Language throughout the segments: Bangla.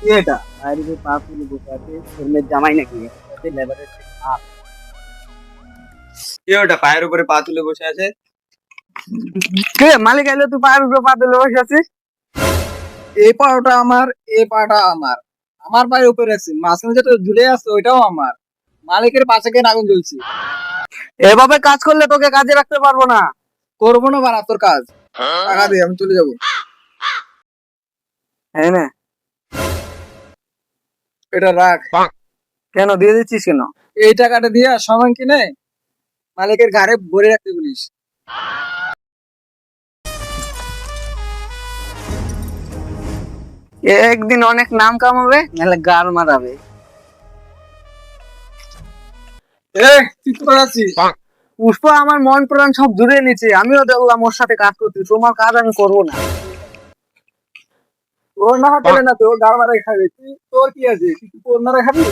কি এটা? বাইরে যে পা তুলে বসে আছে জামাই নাকি? লেবারের কে ওটা পায়ের উপরে পা তুলে বসে আছে? কে মালিক এলো তুই পায়ের উপরে পা তুলে বসে আছিস এই পাটা আমার এই পাটা আমার। আমার পায়ের উপরে আছে। মাঝখানে যেটা ঝুলে আছে ওইটাও আমার। মালিকের পাশে গিয়ে আগুন জ্বলছে। এভাবে কাজ করলে তোকে কাজে রাখতে পারব না। করব না বাড়া তোর কাজ। টাকা দিয়ে আমি চলে যাব। হ্যাঁ না। এটা রাখ। কেন? দিয়ে দিচ্ছিস কেন? এই টাকাটা দিয়ে সামান কিনে মালিকের ঘাড়ে ভরে রাখতে বলিস। একদিন অনেক নাম কামাবে নাহলে গাল মারাবে। পুষ্প আমার মন প্রাণ সব জুড়ে নিচ্ছে আমিও দেখলাম ওর সাথে কাজ করতে তোমার কাজ আমি করব না। ওর না হলে না তোর গাড় মারা খাবে। তুই তোর কি আছে? তুই কি তোর মারা খাবি?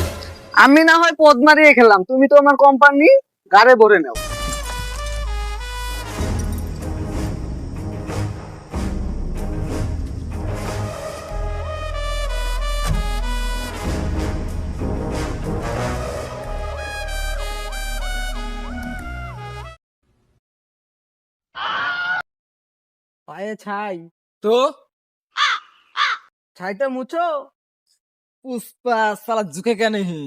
আমি না হয় পদ মারিয়ে খেলাম। তুমি তো আমার কোম্পানি গাড়ে ভরে নাও। পায়ে ছাই। তো? ছাইটা মুছো? পুষ্পা সালা ঝুঁকে কেন হি?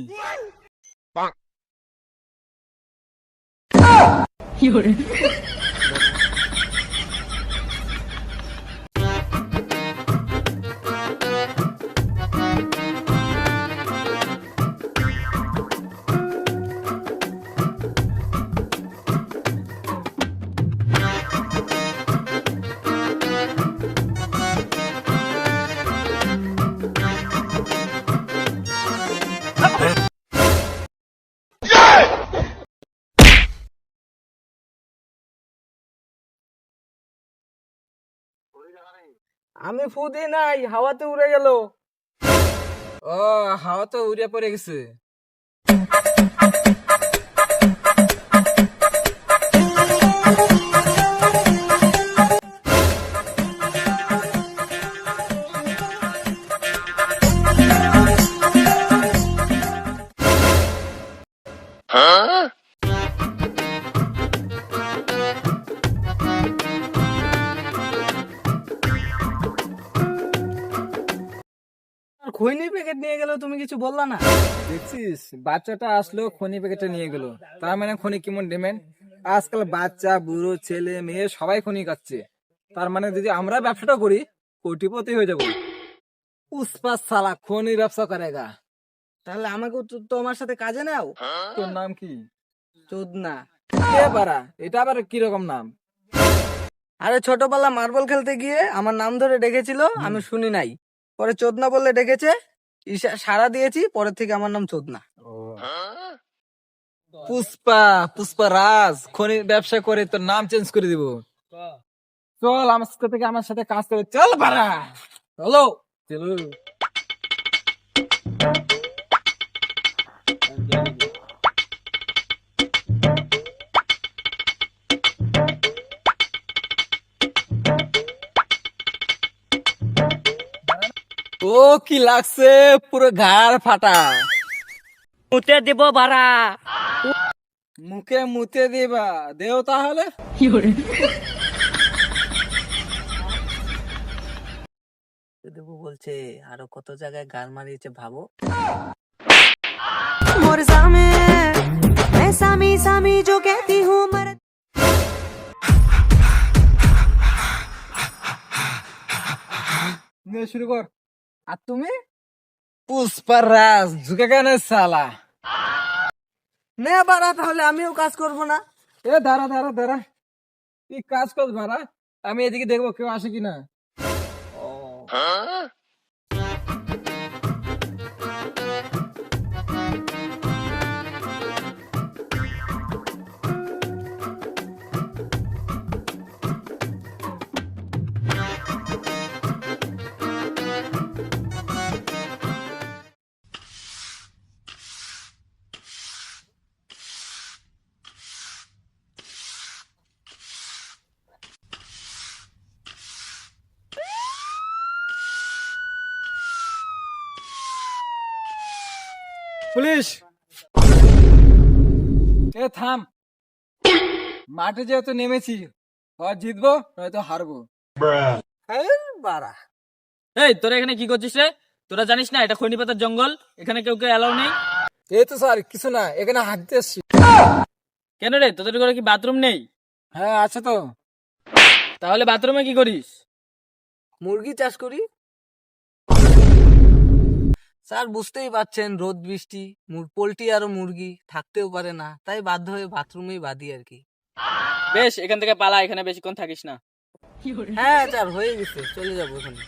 আমি ফু দিই নাই হাওয়াতে উড়ে গেল। ও হাওয়া তো উড়ে পড়ে গেছে। খৈনি প্যাকেট নিয়ে গেল তুমি কিছু বললা না? দেখছিস বাচ্চাটা আসলো খনি প্যাকেটে নিয়ে গেল। তার মানে খনি কেমন ডিমেন্ড আজকাল বাচ্চা বুড়ো ছেলে মেয়ে সবাই খনি খাচ্ছে। তার মানে যদি আমরা ব্যবসাটা করি কোটিপতি হয়ে যাব। পুষ্পা সালা খনি ব্যবসা করেগা তাহলে আমাকে তো- তোমার সাথে কাজে নাও। তোর নাম কি? চোদনা। কে পারা এটা আবার কীরকম নাম? আরে ছোটবেলা মার্বল খেলতে গিয়ে আমার নাম ধরে ডেকেছিল আমি শুনি নাই। পরে চোদনা বললে ডেকেছে সারা সাড়া দিয়েছি পরের থেকে আমার নাম চোদনা। পুষ্পা পুষ্পা রাজ খনি ব্যবসা করে তোর নাম চেঞ্জ করে দিব। চল আমার সাথে থেকে আমার সাথে কাজ করে চল বাড়া। চলো। চলো। ও কি লাগছে? পুরো ঘাড় ফাটা। মুতে দিব বাড়া। মুখে মুতে দিবা। দেও তাহলে। দেবু বলছে আরও কত জায়গায় গাল মারিয়েছে ভাবো। মোর সামে সামি সামি জো কেতি হুঁ শুরু কর। আর তুমি? পুষ্পা রাজ, ঝুঁকে কেন সালা নে বাড়া তাহলে, আমিও কাজ করব না। এ দাঁড়া দাঁড়া দাঁড়া। তুই কাজ কর বাড়া, আমি এদিকে দেখব কেউ আসে কিনা। পুলিশ। এ থাম। মাঠে যেহেতু নেমেছি হয় জিতবো নয়তো হারবো। এই বাড়া। এই তোরা এখানে কি করছিস রে? তোরা জানিস না এটা খৈনি পাতার জঙ্গল এখানে কেউ কেউ অ্যালাউ নেই। এই তো স্যার কিছু না এখানে হাঁটতে এসছি। কেন রে তোদের ঘরে কি বাথরুম নেই? হ্যাঁ আছে তো। তাহলে বাথরুমে কি করিস? মুরগি চাষ করি। স্যার বুঝতেই পারছেন রোদ বৃষ্টি পোলট্রি আরও মুরগি থাকতেও পারে না তাই বাধ্য হয়ে বাথরুমেই বাঁধি আর কি। বেশ এখান থেকে পালা এখানে বেশিক্ষণ থাকিস না। হ্যাঁ স্যার হয়ে গেছে চলে যাব ওখানে